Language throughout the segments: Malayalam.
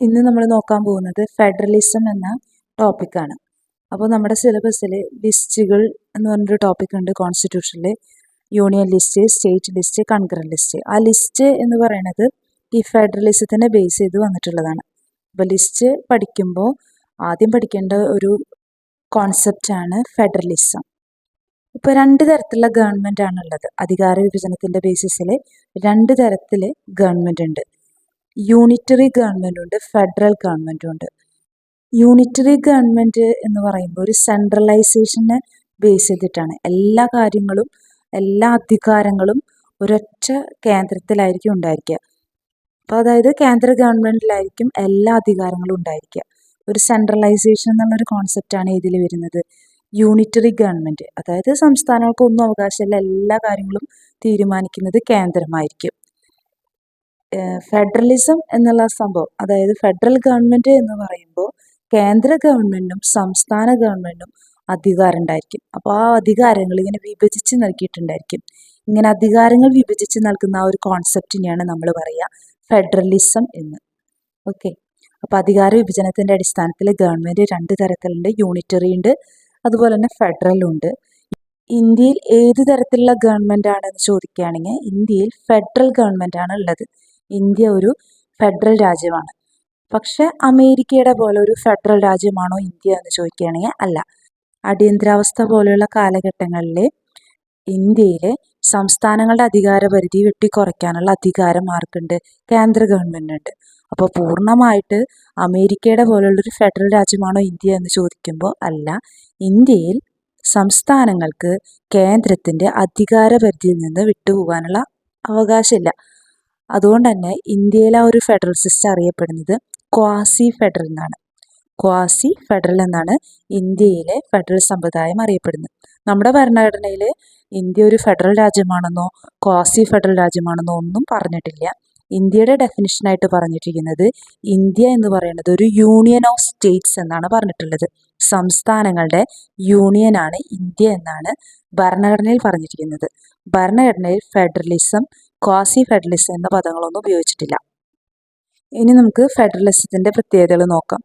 ഇന്ന് നമ്മൾ നോക്കാൻ പോകുന്നത് ഫെഡറലിസം എന്ന ടോപ്പിക്കാണ് അപ്പോൾ നമ്മുടെ സിലബസിൽ ലിസ്റ്റുകൾ എന്ന് പറഞ്ഞൊരു ടോപ്പിക് ഉണ്ട് കോൺസ്റ്റിറ്റ്യൂഷനിൽ union list state list concurrent list ആ ലിസ്റ്റ് എന്ന് പറയുന്നത് ഈ ഫെഡറലിസത്തിനെ ബേസ് ചെയ്ത് വന്നിട്ടുള്ളതാണ്. അപ്പോൾ ലിസ്റ്റ് പഠിക്കുമ്പോൾ ആദ്യം പഠിക്കേണ്ട ഒരു കോൺസെപ്റ്റാണ് ഫെഡറലിസം ഇപ്പോൾ രണ്ട് തരത്തിലുള്ള ഗവൺമെന്റ് ആണുള്ളത്. അധികാര വിഭജനത്തിന്റെ ബേസിസിൽ രണ്ട് തരത്തിൽ ഗവൺമെന്റ് ഉണ്ട്. യൂണിറ്ററി ഗവൺമെന്റ് ഉണ്ട് ഫെഡറൽ ഗവൺമെന്റ് ഉണ്ട്. യൂണിറ്ററി ഗവൺമെന്റ് എന്ന് പറയുമ്പോൾ ഒരു സെൻട്രലൈസേഷനെ ബേസ് ചെയ്തിട്ടാണ്. എല്ലാ കാര്യങ്ങളും എല്ലാ അധികാരങ്ങളും ഒരൊറ്റ കേന്ദ്രത്തിലായിരിക്കും ഉണ്ടായിരിക്കുക. അപ്പോൾ അതായത് കേന്ദ്ര ഗവൺമെന്റിലായിരിക്കും എല്ലാ അധികാരങ്ങളും ഉണ്ടായിരിക്കുക. ഒരു സെൻട്രലൈസേഷൻ എന്നുള്ളൊരു കോൺസെപ്റ്റാണ് ഇതിൽ വരുന്നത്. യൂണിറ്ററി ഗവൺമെന്റ് അതായത് സംസ്ഥാനങ്ങൾക്കൊന്നും അവകാശമില്ല. എല്ലാ കാര്യങ്ങളും തീരുമാനിക്കുന്നത് കേന്ദ്രമായിരിക്കും. ഫെഡറലിസം എന്നുള്ള സംഭവം അതായത് ഫെഡറൽ ഗവൺമെന്റ് എന്ന് പറയുമ്പോൾ കേന്ദ്ര ഗവൺമെന്റും സംസ്ഥാന ഗവൺമെന്റും അധികാരം ഉണ്ടായിരിക്കും അപ്പോൾ ആ അധികാരങ്ങൾ ഇങ്ങനെ വിഭജിച്ച് നൽകിയിട്ടുണ്ടായിരിക്കും. ഇങ്ങനെ അധികാരങ്ങൾ വിഭജിച്ച് നൽകുന്ന ആ ഒരു കോൺസെപ്റ്റിനെയാണ് നമ്മൾ പറയുക ഫെഡറലിസം എന്ന്. ഓക്കെ. അപ്പോൾ അധികാര വിഭജനത്തിന്റെ അടിസ്ഥാനത്തിൽ ഗവൺമെന്റ് രണ്ട് തരത്തിലുണ്ട്. യൂണിറ്ററി ഉണ്ട് അതുപോലെ തന്നെ ഫെഡറലും ഉണ്ട്. ഇന്ത്യയിൽ ഏത് തരത്തിലുള്ള ഗവൺമെന്റ് ആണെന്ന് ചോദിക്കുകയാണെങ്കിൽ ഇന്ത്യയിൽ ഫെഡറൽ ഗവൺമെന്റ് ആണ് ഉള്ളത്. ഇന്ത്യ ഒരു ഫെഡറൽ രാജ്യമാണ്. പക്ഷെ അമേരിക്കയുടെ പോലെ ഒരു ഫെഡറൽ രാജ്യമാണോ ഇന്ത്യ എന്ന് ചോദിക്കുകയാണെങ്കിൽ അല്ല. അടിയന്തരാവസ്ഥ പോലെയുള്ള കാലഘട്ടങ്ങളിൽ ഇന്ത്യയിലെ സംസ്ഥാനങ്ങളുടെ അധികാര പരിധി വെട്ടിക്കുറയ്ക്കാനുള്ള അധികാരം ആർക്കുണ്ട്? കേന്ദ്ര ഗവൺമെന്റുണ്ട് അപ്പോൾ പൂർണമായിട്ട് അമേരിക്കയുടെ പോലുള്ളൊരു ഫെഡറൽ രാജ്യമാണോ ഇന്ത്യ എന്ന് ചോദിക്കുമ്പോൾ അല്ല. ഇന്ത്യയിൽ സംസ്ഥാനങ്ങൾക്ക് കേന്ദ്രത്തിന്റെ അധികാര പരിധിയിൽ നിന്ന് വിട്ടുപോകാനുള്ള അവകാശമില്ല. അതുകൊണ്ട് തന്നെ ഇന്ത്യയിലെ ആ ഒരു ഫെഡറൽ സിസ്റ്റം അറിയപ്പെടുന്നത് ക്വാസി ഫെഡറൽ എന്നാണ്. ക്വാസി ഫെഡറൽ എന്നാണ് ഇന്ത്യയിലെ ഫെഡറൽ സമ്പ്രദായം അറിയപ്പെടുന്നത്. നമ്മുടെ ഭരണഘടനയിൽ ഇന്ത്യ ഒരു ഫെഡറൽ രാജ്യമാണെന്നോ ക്വാസി ഫെഡറൽ രാജ്യമാണെന്നോ ഒന്നും പറഞ്ഞിട്ടില്ല. ഇന്ത്യയുടെ ഡെഫിനിഷനായിട്ട് പറഞ്ഞിട്ടിരിക്കുന്നത് ഇന്ത്യ എന്ന് പറയുന്നത് ഒരു യൂണിയൻ ഓഫ് സ്റ്റേറ്റ്സ് എന്നാണ് പറഞ്ഞിട്ടുള്ളത്. സംസ്ഥാനങ്ങളുടെ യൂണിയനാണ് ഇന്ത്യ എന്നാണ് ഭരണഘടനയിൽ പറഞ്ഞിരിക്കുന്നത്. ഭരണഘടനയിൽ ഫെഡറലിസം ക്വാസി ഫെഡറലിസം എന്ന പദങ്ങളൊന്നും ഉപയോഗിച്ചിട്ടില്ല. ഇനി നമുക്ക് ഫെഡറലിസത്തിന്റെ പ്രത്യേകതകൾ നോക്കാം.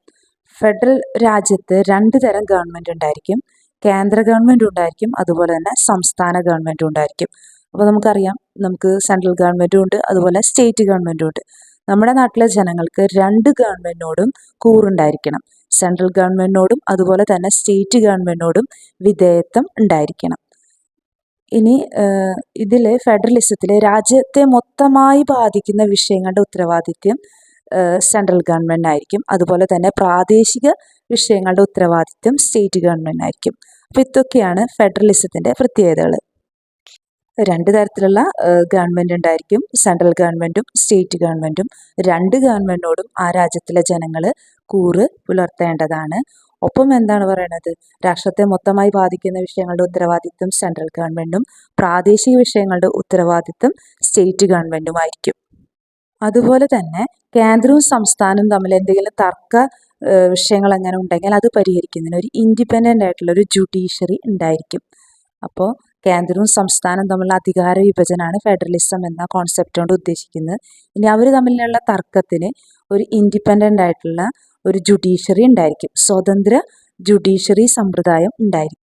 ഫെഡറൽ രാജ്യത്ത് രണ്ട് തരം ഗവൺമെന്റ് ഉണ്ടായിരിക്കും. കേന്ദ്ര ഗവൺമെന്റ് ഉണ്ടായിരിക്കും. അതുപോലെ തന്നെ സംസ്ഥാന ഗവൺമെന്റ് ഉണ്ടായിരിക്കും. അപ്പോൾ നമുക്കറിയാം നമുക്ക് സെൻട്രൽ ഗവൺമെന്റും ഉണ്ട് അതുപോലെ സ്റ്റേറ്റ് ഗവൺമെന്റും ഉണ്ട്. നമ്മുടെ നാട്ടിലെ ജനങ്ങൾക്ക് രണ്ട് ഗവൺമെന്റിനോടും കൂറുണ്ടായിരിക്കണം. സെൻട്രൽ ഗവൺമെന്റിനോടും അതുപോലെ തന്നെ സ്റ്റേറ്റ് ഗവൺമെന്റിനോടും വിധേയത്വം ഉണ്ടായിരിക്കണം. ഇനി ഇതിൽ ഫെഡറലിസത്തിലെ രാജ്യത്തെ മൊത്തമായി ബാധിക്കുന്ന വിഷയങ്ങളുടെ ഉത്തരവാദിത്യം സെൻട്രൽ ഗവൺമെന്റ് ആയിരിക്കും അതുപോലെ തന്നെ പ്രാദേശിക വിഷയങ്ങളുടെ ഉത്തരവാദിത്യം സ്റ്റേറ്റ് ഗവൺമെന്റ് ആയിരിക്കും അപ്പോൾ ഇതൊക്കെയാണ് ഫെഡറലിസത്തിന്റെ പ്രത്യേകതകൾ രണ്ട് തരത്തിലുള്ള ഗവൺമെന്റ് ഉണ്ടായിരിക്കും. സെൻട്രൽ ഗവൺമെന്റും സ്റ്റേറ്റ് ഗവൺമെന്റും രണ്ട് ഗവൺമെന്റിനോടും ആ രാജ്യത്തിലെ ജനങ്ങൾ കൂറ് പുലർത്തേണ്ടതാണ്. ഒപ്പം എന്താണ് പറയുന്നത് രാഷ്ട്രത്തെ മൊത്തമായി ബാധിക്കുന്ന വിഷയങ്ങളുടെ ഉത്തരവാദിത്വം സെൻട്രൽ ഗവൺമെന്റും പ്രാദേശിക വിഷയങ്ങളുടെ ഉത്തരവാദിത്വം സ്റ്റേറ്റ് ഗവൺമെന്റുമായിരിക്കും അതുപോലെ തന്നെ കേന്ദ്രവും സംസ്ഥാനവും തമ്മിൽ എന്തെങ്കിലും തർക്ക വിഷയങ്ങൾ അങ്ങനെ ഉണ്ടെങ്കിൽ അത് പരിഹരിക്കുന്നതിന് ഒരു ഇൻഡിപെൻഡന്റ് ആയിട്ടുള്ള ഒരു ജുഡീഷ്യറി ഉണ്ടായിരിക്കും. അപ്പോൾ കേന്ദ്രവും സംസ്ഥാനവും തമ്മിലുള്ള അധികാര വിഭജനമാണ് ഫെഡറലിസം എന്ന കോൺസെപ്റ്റ് കൊണ്ട് ഉദ്ദേശിക്കുന്നത്. ഇനി അവർ തമ്മിലുള്ള തർക്കത്തിന് ഒരു ഇൻഡിപെൻഡന്റ് ആയിട്ടുള്ള ഒരു ജുഡീഷ്യറി ഉണ്ടായിരിക്കും. സ്വതന്ത്ര ജുഡീഷ്യറി സമ്പ്രദായം ഉണ്ടായിരിക്കും.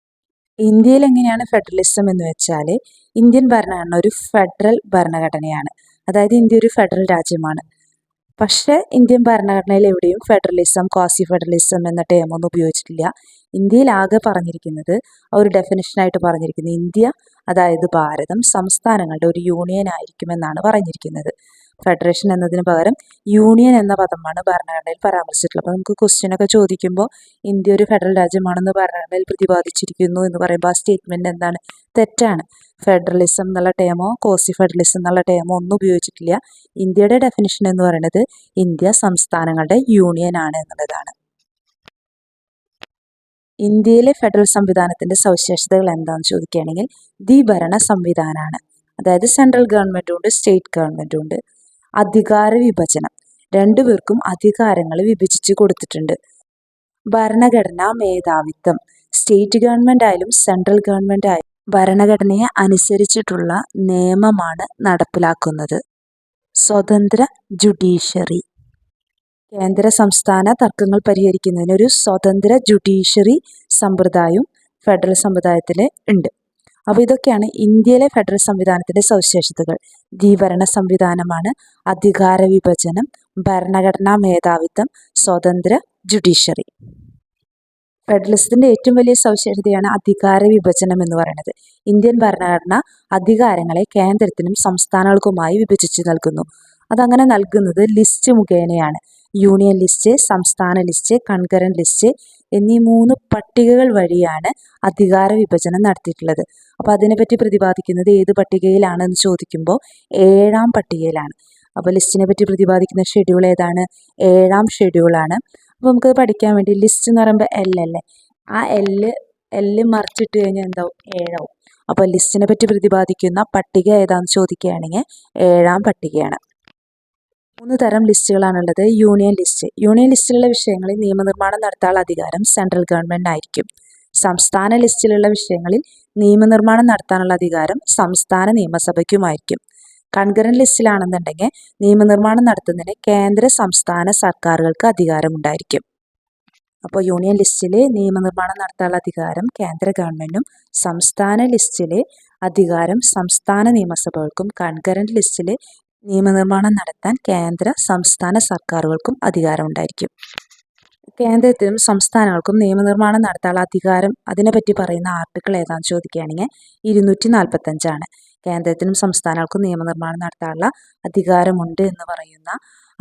ഇന്ത്യയിൽ എങ്ങനെയാണ് ഫെഡറലിസം എന്ന് വെച്ചാൽ ഇന്ത്യൻ ഭരണഘടന ഒരു ഫെഡറൽ ഭരണഘടനയാണ്. അതായത് ഇന്ത്യ ഒരു ഫെഡറൽ രാജ്യമാണ്. പക്ഷേ ഇന്ത്യൻ ഭരണഘടനയിൽ എവിടെയും ഫെഡറലിസം ക്വാസി ഫെഡറലിസം എന്ന ടേം ഒന്നും ഉപയോഗിച്ചിട്ടില്ല. ഇന്ത്യയിൽ ആകെ പറഞ്ഞിരിക്കുന്നത് ഒരു ഡെഫിനിഷനായിട്ട് പറഞ്ഞിരിക്കുന്നത് ഇന്ത്യ അതായത് ഭാരതം സംസ്ഥാനങ്ങളുടെ ഒരു യൂണിയൻ ആയിരിക്കുമെന്നാണ് പറഞ്ഞിരിക്കുന്നത്. ഫെഡറേഷൻ എന്നതിന് പകരം യൂണിയൻ എന്ന പദമാണ് ഭരണഘടനയിൽ പരാമർശിച്ചിട്ടുള്ളത്. അപ്പോൾ നമുക്ക് ക്വസ്റ്റ്യനൊക്കെ ചോദിക്കുമ്പോൾ ഇന്ത്യ ഒരു ഫെഡറൽ രാജ്യമാണെന്ന് ഭരണഘടനയിൽ പ്രതിപാദിച്ചിരിക്കുന്നു എന്ന് പറയുമ്പോൾ ആ സ്റ്റേറ്റ്മെന്റ് എന്താണ്? തെറ്റാണ്. ഫെഡറലിസം എന്നുള്ള ടേമോ കോസി ഫെഡറലിസം എന്നുള്ള ടേമോ ഒന്നും ഉപയോഗിച്ചിട്ടില്ല. ഇന്ത്യയുടെ ഡെഫിനിഷൻ എന്ന് പറയുന്നത് ഇന്ത്യ സംസ്ഥാനങ്ങളുടെ യൂണിയൻ ആണ് എന്നുള്ളതാണ്. ഇന്ത്യയിലെ ഫെഡറൽ സംവിധാനത്തിന്റെ സവിശേഷതകൾ എന്താണെന്ന് ചോദിക്കുകയാണെങ്കിൽ ദ്വിഭരണ സംവിധാനമാണ്. അതായത് സെൻട്രൽ ഗവൺമെന്റും ഉണ്ട് സ്റ്റേറ്റ് ഗവൺമെന്റും ഉണ്ട്. അധികാര വിഭജനം രണ്ടുപേർക്കും അധികാരങ്ങൾ വിഭജിച്ചു കൊടുത്തിട്ടുണ്ട്. ഭരണഘടനാ മേധാവിത്വം. സ്റ്റേറ്റ് ഗവൺമെന്റ് ആയാലും സെൻട്രൽ ഗവൺമെന്റ് ആയാലും ഭരണഘടനയെ അനുസരിച്ചിട്ടുള്ള നിയമമാണ് നടപ്പിലാക്കുന്നത്. സ്വതന്ത്ര ജുഡീഷ്യറി. കേന്ദ്ര സംസ്ഥാന തർക്കങ്ങൾ പരിഹരിക്കുന്നതിന് ഒരു സ്വതന്ത്ര ജുഡീഷ്യറി സമ്പ്രദായവും ഫെഡറൽ സമ്പ്രദായത്തിൽ ഉണ്ട്. അപ്പോൾ ഇതൊക്കെയാണ് ഇന്ത്യയിലെ ഫെഡറൽ സംവിധാനത്തിന്റെ സവിശേഷതകൾ. ദ്വിഭരണ സംവിധാനമാണ് അധികാര വിഭജനം ഭരണഘടനാ മേധാവിത്വം സ്വതന്ത്ര ജുഡീഷ്യറി. ഫെഡറലിസത്തിന്റെ ഏറ്റവും വലിയ സവിശേഷതയാണ് അധികാര വിഭജനം എന്ന് പറയുന്നത്. ഇന്ത്യൻ ഭരണഘടന അധികാരങ്ങളെ കേന്ദ്രത്തിനും സംസ്ഥാനങ്ങൾക്കുമായി വിഭജിച്ചു നൽകുന്നു. അതങ്ങനെ നൽകുന്നത് ലിസ്റ്റ് മുഖേനയാണ്. യൂണിയൻ ലിസ്റ്റ് സംസ്ഥാന ലിസ്റ്റ് കൺകരൻ ലിസ്റ്റ് എന്നീ മൂന്ന് പട്ടികകൾ വഴിയാണ് അധികാര വിഭജനം നടത്തിയിട്ടുള്ളത്. അപ്പോൾ അതിനെപ്പറ്റി പ്രതിപാദിക്കുന്നത് ഏത് പട്ടികയിലാണെന്ന് ചോദിക്കുമ്പോൾ ഏഴാം പട്ടികയിലാണ്. അപ്പോൾ ലിസ്റ്റിനെ പറ്റി പ്രതിപാദിക്കുന്ന ഷെഡ്യൂൾ ഏതാണ്? ഏഴാം ഷെഡ്യൂളാണ്. അപ്പോൾ നമുക്ക് പഠിക്കാൻ വേണ്ടി ലിസ്റ്റ് എന്ന് പറയുമ്പോൾ എൽ അല്ലേ? ആ എല്ല് എല്ല് മറിച്ചിട്ട് കഴിഞ്ഞാൽ എന്താവും? ഏഴാവും. അപ്പോൾ ലിസ്റ്റിനെ പറ്റി പ്രതിപാദിക്കുന്ന പട്ടിക ഏതാണെന്ന് ചോദിക്കുകയാണെങ്കിൽ ഏഴാം പട്ടികയാണ്. മൂന്ന് തരം ലിസ്റ്റുകളാണുള്ളത്. Union list. യൂണിയൻ ലിസ്റ്റിലുള്ള വിഷയങ്ങളിൽ നിയമനിർമ്മാണം നടത്താനുള്ള അധികാരം സെൻട്രൽ ഗവൺമെന്റ് ആയിരിക്കും. സംസ്ഥാന ലിസ്റ്റിലുള്ള വിഷയങ്ങളിൽ നിയമനിർമ്മാണം നടത്താനുള്ള അധികാരം സംസ്ഥാന നിയമസഭയ്ക്കുമായിരിക്കും. കൺകറൻ ലിസ്റ്റിലാണെന്നുണ്ടെങ്കിൽ നിയമനിർമ്മാണം നടത്തുന്നതിന് കേന്ദ്ര സംസ്ഥാന സർക്കാരുകൾക്ക് അധികാരമുണ്ടായിരിക്കും. അപ്പോൾ യൂണിയൻ ലിസ്റ്റിൽ നിയമനിർമ്മാണം നടത്താനുള്ള അധികാരം കേന്ദ്ര ഗവൺമെന്റും സംസ്ഥാന ലിസ്റ്റിലെ അധികാരം സംസ്ഥാന നിയമസഭകൾക്കും കൺകറന്റ് ലിസ്റ്റിൽ നിയമനിർമ്മാണം നടത്താൻ കേന്ദ്ര സംസ്ഥാന സർക്കാരുകൾക്കും അധികാരമുണ്ടായിരിക്കും. കേന്ദ്രത്തിനും സംസ്ഥാനങ്ങൾക്കും നിയമനിർമ്മാണം നടത്താനുള്ള അധികാരം അതിനെപ്പറ്റി പറയുന്ന ആർട്ടിക്കിൾ ഏതാണെന്ന് ചോദിക്കുകയാണെങ്കിൽ ഇരുന്നൂറ്റി നാൽപ്പത്തഞ്ചാണ് കേന്ദ്രത്തിനും സംസ്ഥാനങ്ങൾക്കും നിയമനിർമ്മാണം നടത്താനുള്ള അധികാരമുണ്ട് എന്ന് പറയുന്ന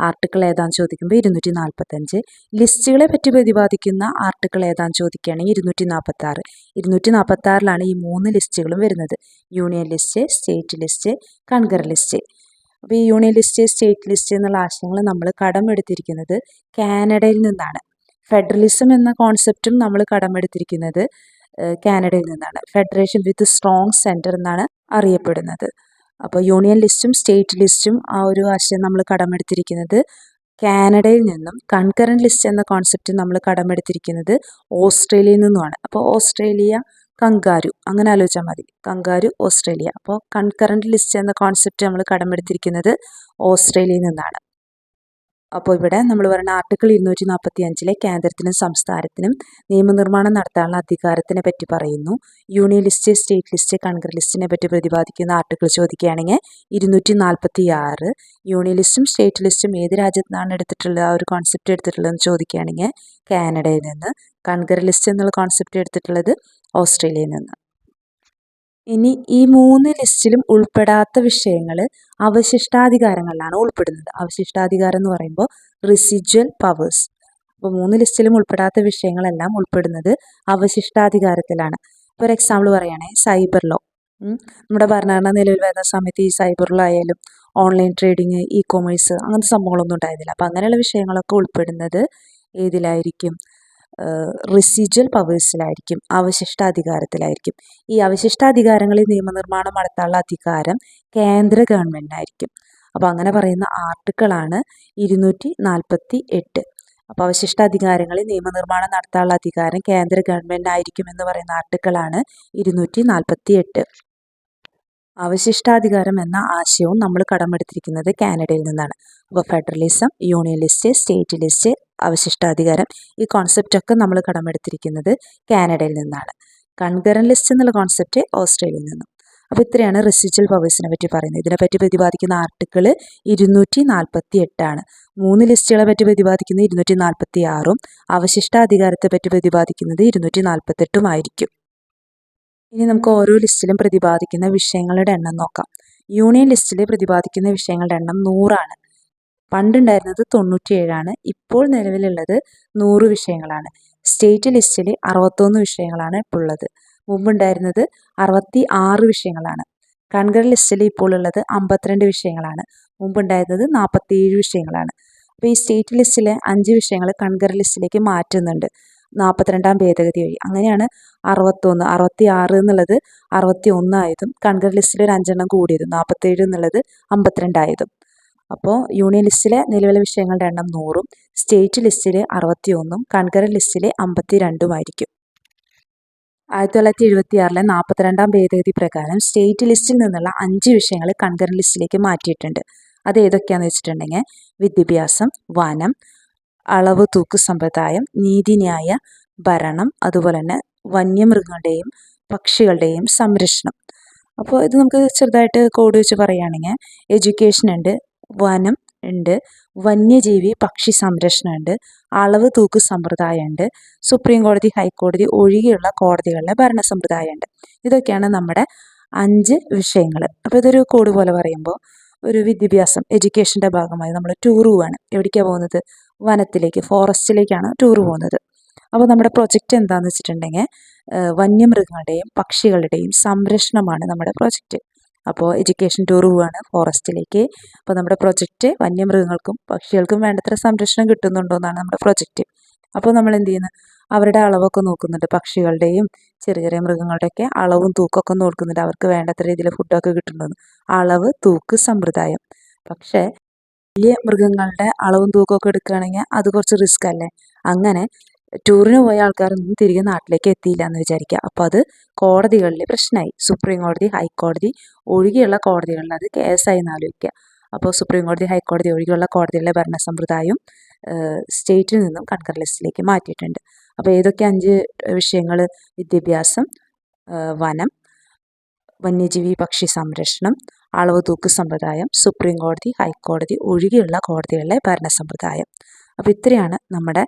ആർട്ടിക്കിൾ ഏതാണെന്ന് ചോദിക്കുമ്പോൾ ഇരുന്നൂറ്റി നാൽപ്പത്തഞ്ച് ലിസ്റ്റുകളെ പറ്റി പ്രതിപാദിക്കുന്ന ആർട്ടിക്കിൾ ഏതാണെന്ന് ചോദിക്കുകയാണെങ്കിൽ ഇരുന്നൂറ്റി നാൽപ്പത്തി ആറ് ഇരുന്നൂറ്റി നാൽപ്പത്തി ആറിലാണ് ഈ മൂന്ന് ലിസ്റ്റുകളും വരുന്നത്. Union list state list concurrent list. അപ്പോൾ ഈ യൂണിയൻ സ്റ്റേറ്റ് ലിസ്റ്റ് എന്നുള്ള ആശയങ്ങൾ നമ്മൾ കടമെടുത്തിരിക്കുന്നത് കാനഡയിൽ നിന്നാണ്. ഫെഡറലിസം എന്ന കോൺസെപ്റ്റും നമ്മൾ കടമെടുത്തിരിക്കുന്നത് കാനഡയിൽ നിന്നാണ്. ഫെഡറേഷൻ വിത്ത് സ്ട്രോങ് സെന്റർ എന്നാണ് അറിയപ്പെടുന്നത്. അപ്പോൾ യൂണിയൻ ലിസ്റ്റും സ്റ്റേറ്റ് ലിസ്റ്റും ആ ഒരു ആശയം നമ്മൾ കടമെടുത്തിരിക്കുന്നത് കാനഡയിൽ നിന്നും. കൺകറന്റ് ലിസ്റ്റ് എന്ന കോൺസെപ്റ്റ് നമ്മൾ കടമെടുത്തിരിക്കുന്നത് ഓസ്ട്രേലിയയിൽ നിന്നുമാണ്. അപ്പോൾ ഓസ്ട്രേലിയ കങ്കാരു. അങ്ങനെ ആലോചിച്ചാൽ മതി. Kangaroo Australia. അപ്പോൾ കൺകറന്റ് ലിസ്റ്റ് എന്ന കോൺസെപ്റ്റ് നമ്മൾ കടമെടുത്തിരിക്കുന്നത് ഓസ്ട്രേലിയയിൽ നിന്നാണ്. അപ്പോൾ ഇവിടെ നമ്മൾ പറയുന്ന ആർട്ടിക്കിൾ ഇരുന്നൂറ്റി നാൽപ്പത്തി അഞ്ചിലെ കേന്ദ്രത്തിനും സംസ്ഥാനത്തിനും നിയമനിർമ്മാണം നടത്താനുള്ള അധികാരത്തിനെ പറ്റി പറയുന്നു. Union list state list concurrent ലിസ്റ്റിനെ പറ്റി പ്രതിപാദിക്കുന്ന ആർട്ടിക്കിൾ ചോദിക്കുകയാണെങ്കിൽ ഇരുന്നൂറ്റി നാൽപ്പത്തി ആറ് യൂണിയൻ ലിസ്റ്റും സ്റ്റേറ്റ് ലിസ്റ്റും ഏത് രാജ്യത്തു നിന്നാണ് എടുത്തിട്ടുള്ളത് ആ ഒരു കോൺസെപ്റ്റ് എടുത്തിട്ടുള്ളതെന്ന് ചോദിക്കുകയാണെങ്കിൽ കാനഡയിൽ നിന്ന്. കൺഗ്ര ലിസ്റ്റ് എന്നുള്ള കോൺസെപ്റ്റ് എടുത്തിട്ടുള്ളത് ഓസ്ട്രേലിയയിൽ നിന്ന്. ഇനി ഈ മൂന്ന് ലിസ്റ്റിലും ഉൾപ്പെടാത്ത വിഷയങ്ങൾ അവശിഷ്ടാധികാരങ്ങളിലാണ് ഉൾപ്പെടുന്നത്. അവശിഷ്ടാധികാരം എന്ന് പറയുമ്പോൾ റിസിജ്വൽ പവേഴ്സ് അപ്പോൾ മൂന്ന് ലിസ്റ്റിലും ഉൾപ്പെടാത്ത വിഷയങ്ങളെല്ലാം ഉൾപ്പെടുന്നത് അവശിഷ്ടാധികാരത്തിലാണ്. ഇപ്പോൾ ഒരു എക്സാമ്പിൾ പറയുകയാണെങ്കിൽ സൈബർ ലോ നമ്മുടെ ഭരണഘടന നിലവിൽ വരുന്ന സമയത്ത് ഈ സൈബർ ലോ ആയാലും ഓൺലൈൻ ട്രേഡിങ് ഇ കൊമേഴ്സ് അങ്ങനത്തെ സംഭവങ്ങളൊന്നും ഉണ്ടായിരുന്നില്ല. അപ്പോൾ അങ്ങനെയുള്ള വിഷയങ്ങളൊക്കെ ഉൾപ്പെടുന്നത് ഏതിലായിരിക്കും? റിസിജ്വൽ പവേഴ്സിലായിരിക്കും അവശിഷ്ടാധികാരത്തിലായിരിക്കും. ഈ അവശിഷ്ടാധികാരങ്ങളിൽ നിയമനിർമ്മാണം നടത്താനുള്ള അധികാരം കേന്ദ്ര ഗവൺമെന്റിനായിരിക്കും അപ്പോൾ അങ്ങനെ പറയുന്ന ആർട്ടിക്കിളാണ് ഇരുന്നൂറ്റി നാൽപ്പത്തി എട്ട് അപ്പോൾ അവശിഷ്ടാധികാരങ്ങളിൽ നിയമനിർമ്മാണം നടത്താനുള്ള അധികാരം കേന്ദ്ര ഗവൺമെന്റിനായിരിക്കും എന്ന് പറയുന്ന ആർട്ടിക്കിളാണ് ഇരുന്നൂറ്റി നാൽപ്പത്തി എട്ട് അവശിഷ്ടാധികാരം എന്ന ആശയവും നമ്മൾ കടമെടുത്തിരിക്കുന്നത് കാനഡയിൽ നിന്നാണ്. അപ്പോൾ federalism union list state list അവശിഷ്ടാധികാരം ഈ കോൺസെപ്റ്റൊക്കെ നമ്മൾ കടമെടുത്തിരിക്കുന്നത് കാനഡയിൽ നിന്നാണ്. കൺകറൻ ലിസ്റ്റ് എന്നുള്ള കോൺസെപ്റ്റ് ഓസ്ട്രേലിയയിൽ നിന്നും. അപ്പോൾ ഇത്രയാണ് റെസിജ്വൽ പവേഴ്സിനെ പറ്റി പറയുന്നത്. ഇതിനെപ്പറ്റി പ്രതിപാദിക്കുന്ന ആർട്ടിക്കിൾ ഇരുന്നൂറ്റി നാൽപ്പത്തി എട്ടാണ് മൂന്ന് ലിസ്റ്റുകളെ പറ്റി പ്രതിപാദിക്കുന്നത് ഇരുന്നൂറ്റി നാൽപ്പത്തി ആറും അവശിഷ്ടാധികാരത്തെ പറ്റി പ്രതിപാദിക്കുന്നത് ഇരുന്നൂറ്റി നാൽപ്പത്തെട്ടുമായിരിക്കും ഇനി നമുക്ക് ഓരോ ലിസ്റ്റിലും പ്രതിപാദിക്കുന്ന വിഷയങ്ങളുടെ എണ്ണം നോക്കാം. യൂണിയൻ ലിസ്റ്റിൽ പ്രതിപാദിക്കുന്ന വിഷയങ്ങളുടെ എണ്ണം നൂറാണ്. പണ്ടുണ്ടായിരുന്നത് തൊണ്ണൂറ്റിയേഴാണ്. ഇപ്പോൾ നിലവിലുള്ളത് നൂറ് വിഷയങ്ങളാണ്. സ്റ്റേറ്റ് ലിസ്റ്റിൽ അറുപത്തൊന്ന് വിഷയങ്ങളാണ് ഇപ്പോൾ ഉള്ളത് മുമ്പുണ്ടായിരുന്നത് അറുപത്തി ആറ് വിഷയങ്ങളാണ്. കൺകർ ലിസ്റ്റിൽ ഇപ്പോൾ ഉള്ളത് അമ്പത്തിരണ്ട് വിഷയങ്ങളാണ്. മുമ്പുണ്ടായിരുന്നത് നാൽപ്പത്തിയേഴ് വിഷയങ്ങളാണ്. അപ്പോൾ ഈ സ്റ്റേറ്റ് ലിസ്റ്റിലെ അഞ്ച് വിഷയങ്ങൾ കൺഗർ ലിസ്റ്റിലേക്ക് മാറ്റുന്നുണ്ട്. നാൽപ്പത്തിരണ്ടാം ഭേദഗതി വഴി. അങ്ങനെയാണ് അറുപത്തൊന്ന് അറുപത്തി ആറ് എന്നുള്ളത് അറുപത്തി ഒന്നായതും കൺഗർ ലിസ്റ്റിൽ ഒരു അഞ്ചെണ്ണം കൂടിയതും നാൽപ്പത്തേഴ് എന്നുള്ളത് അമ്പത്തിരണ്ടായതും അപ്പോൾ യൂണിയൻ ലിസ്റ്റിലെ നിലവിലെ വിഷയങ്ങളുടെ എണ്ണം നൂറും സ്റ്റേറ്റ് ലിസ്റ്റിലെ അറുപത്തി ഒന്നും കൺകറൻ ലിസ്റ്റിലെ അമ്പത്തി രണ്ടുമായിരിക്കും ആയിരത്തി തൊള്ളായിരത്തി എഴുപത്തി ആറിലെ നാൽപ്പത്തിരണ്ടാം ഭേദഗതി പ്രകാരം സ്റ്റേറ്റ് ലിസ്റ്റിൽ നിന്നുള്ള അഞ്ച് വിഷയങ്ങൾ കൺകറൻ ലിസ്റ്റിലേക്ക് മാറ്റിയിട്ടുണ്ട്. അത് ഏതൊക്കെയാണെന്ന് വെച്ചിട്ടുണ്ടെങ്കിൽ വിദ്യാഭ്യാസം വനം അളവ് തൂക്ക് സമ്പ്രദായം നീതിന്യായ ഭരണം അതുപോലെ തന്നെ വന്യമൃഗങ്ങളുടെയും പക്ഷികളുടെയും സംരക്ഷണം. അപ്പോൾ ഇത് നമുക്ക് ചെറുതായിട്ട് കോഡ് വെച്ച് പറയുകയാണെങ്കിൽ എഡ്യൂക്കേഷൻ ഉണ്ട് വനം ഉണ്ട് വന്യജീവി പക്ഷി സംരക്ഷണം ഉണ്ട് അളവ് തൂക്ക് സമ്പ്രദായം ഉണ്ട് സുപ്രീം കോടതി ഹൈക്കോടതി ഒഴികെയുള്ള കോടതികളിലെ ഭരണ സമ്പ്രദായം ഉണ്ട്. ഇതൊക്കെയാണ് നമ്മുടെ അഞ്ച് വിഷയങ്ങൾ. അപ്പോൾ ഇതൊരു കോഡ് പോലെ പറയുമ്പോൾ ഒരു വിദ്യാഭ്യാസം എഡ്യൂക്കേഷന്റെ ഭാഗമായി നമ്മൾ ടൂർ പോവാണ്. എവിടേക്കാണ് പോകുന്നത്? വനത്തിലേക്ക് ഫോറസ്റ്റിലേക്കാണ് ടൂർ പോകുന്നത്. അപ്പോൾ നമ്മുടെ പ്രൊജക്റ്റ് എന്താണെന്ന് വെച്ചിട്ടുണ്ടെങ്കിൽ വന്യമൃഗങ്ങളുടെയും പക്ഷികളുടെയും സംരക്ഷണമാണ് നമ്മുടെ പ്രൊജക്റ്റ്. അപ്പോൾ എഡ്യൂക്കേഷൻ ടൂർ പോവുകയാണ് ഫോറസ്റ്റിലേക്ക്. അപ്പോൾ നമ്മുടെ പ്രൊജക്റ്റ് വന്യമൃഗങ്ങൾക്കും പക്ഷികൾക്കും വേണ്ടത്ര സംരക്ഷണം കിട്ടുന്നുണ്ടോ എന്നാണ് നമ്മുടെ പ്രൊജക്റ്റ് അപ്പോൾ നമ്മൾ എന്ത് ചെയ്യുന്നു? അവരുടെ അളവൊക്കെ നോക്കുന്നുണ്ട്. പക്ഷികളുടെയും ചെറിയ ചെറിയ മൃഗങ്ങളുടെയൊക്കെ അളവും തൂക്കമൊക്കെ നോക്കുന്നുണ്ട്. അവർക്ക് വേണ്ടത്ര രീതിയിൽ ഫുഡൊക്കെ കിട്ടുന്നുണ്ട്. അളവ് തൂക്ക് സമ്പ്രദായം. പക്ഷേ വലിയ മൃഗങ്ങളുടെ അളവും തൂക്കമൊക്കെ എടുക്കുകയാണെങ്കിൽ അത് കുറച്ച് റിസ്ക് അല്ലേ? അങ്ങനെ ടൂറിന് പോയ ആൾക്കാരൊന്നും തിരികെ നാട്ടിലേക്ക് എത്തിയില്ല എന്ന് വിചാരിക്കുക അപ്പോൾ അത് കോടതികളിൽ പ്രശ്നമായി സുപ്രീം കോടതി ഹൈക്കോടതി ഒഴികെയുള്ള കോടതികളിൽ അത് കേസായി എന്ന് ആലോചിക്കുക അപ്പോൾ സുപ്രീം കോടതി ഹൈക്കോടതി ഒഴികെയുള്ള കോടതികളിലെ ഭരണ സമ്പ്രദായം സ്റ്റേറ്റിൽ നിന്നും കൺകർ ലിസ്റ്റിലേക്ക് മാറ്റിയിട്ടുണ്ട്. അപ്പോൾ ഏതൊക്കെ അഞ്ച് വിഷയങ്ങൾ വിദ്യാഭ്യാസം വനം വന്യജീവി പക്ഷി സംരക്ഷണം അളവ് തൂക്ക് സമ്പ്രദായം സുപ്രീം കോടതി ഹൈക്കോടതി ഒഴികെയുള്ള കോടതികളിലെ ഭരണ സമ്പ്രദായം അപ്പോൾ ഇത്രയാണ് നമ്മുടെ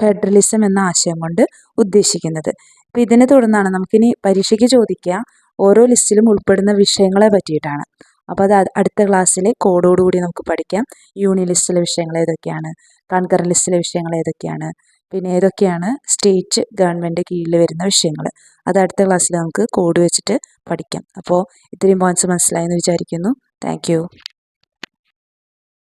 ഫെഡറലിസം എന്ന ആശയം കൊണ്ട് ഉദ്ദേശിക്കുന്നത്. അപ്പം ഇതിനെ തുടർന്നാണ് നമുക്കിനി പരീക്ഷയ്ക്ക് ചോദിക്കുക. ഓരോ ലിസ്റ്റിലും ഉൾപ്പെടുന്ന വിഷയങ്ങളെ പറ്റിയിട്ടാണ്. അപ്പോൾ അത് അടുത്ത ക്ലാസ്സിൽ കോഡോടുകൂടി നമുക്ക് പഠിക്കാം. യൂണി ലിസ്റ്റിലെ വിഷയങ്ങൾ ഏതൊക്കെയാണ്? കൺകറൻ ലിസ്റ്റിലെ വിഷയങ്ങൾ ഏതൊക്കെയാണ്? പിന്നെ ഏതൊക്കെയാണ് സ്റ്റേറ്റ് ഗവൺമെന്റ് കീഴിൽ വരുന്ന വിഷയങ്ങൾ? അത് അടുത്ത ക്ലാസ്സിൽ നമുക്ക് കോഡ് വെച്ചിട്ട് പഠിക്കാം. അപ്പോൾ ഇത്രയും പോയിന്റ്സ് മനസ്സിലായെന്ന് വിചാരിക്കുന്നു. താങ്ക്